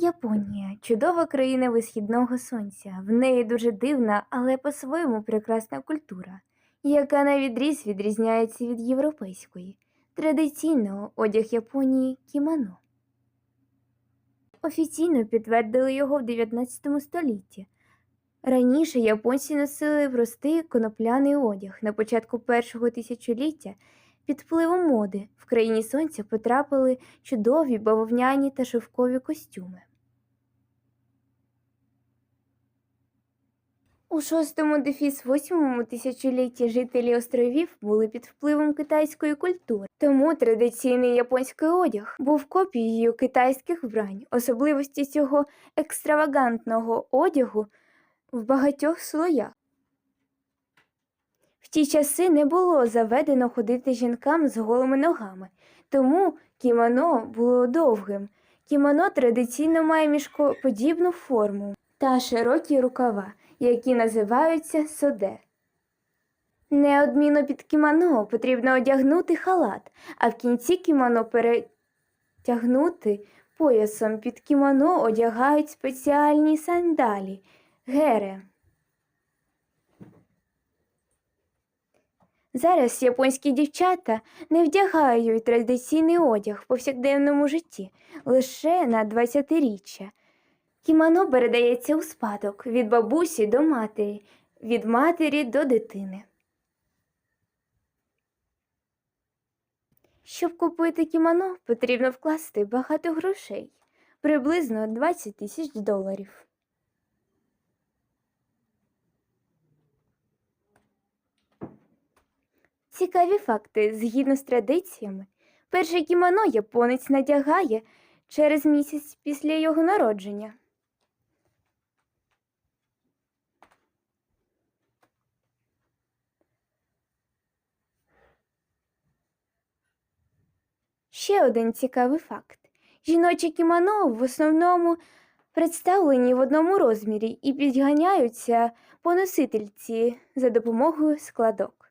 Японія чудова країна висхідного сонця. В неї дуже дивна, але по-своєму прекрасна культура, яка на відріз відрізняється від європейської. Традиційно одяг Японії кімоно. Офіційно підтвердили його в 19 столітті. Раніше японці носили простий конопляний одяг. На початку першого тисячоліття під впливом моди в країні сонця потрапили чудові бавовняні та шовкові костюми. У шостому дефіс восьмому тисячолітті жителі островів були під впливом китайської культури, тому традиційний японський одяг був копією китайських вбрань. Особливості цього екстравагантного одягу в багатьох слоях. В ті часи не було заведено ходити жінкам з голими ногами, тому кімоно було довгим. Кімоно традиційно має мішкоподібну форму та широкі рукава, які називаються соде. Неодмінно під кімоно потрібно одягнути халат, а в кінці кімоно перетягнути поясом під кімоно одягають спеціальні сандалі гере. Зараз японські дівчата не вдягають традиційний одяг в повсякденному житті лише на 20-річчя. Кімоно передається у спадок від бабусі до матері, від матері до дитини. Щоб купити кімоно, потрібно вкласти багато грошей, приблизно 20 тисяч доларів. Цікаві факти згідно з традиціями. Перше кімоно японець надягає через місяць після його народження. Ще один цікавий факт. Жіночі кімоно в основному представлені в одному розмірі і підганяються по носительці за допомогою складок.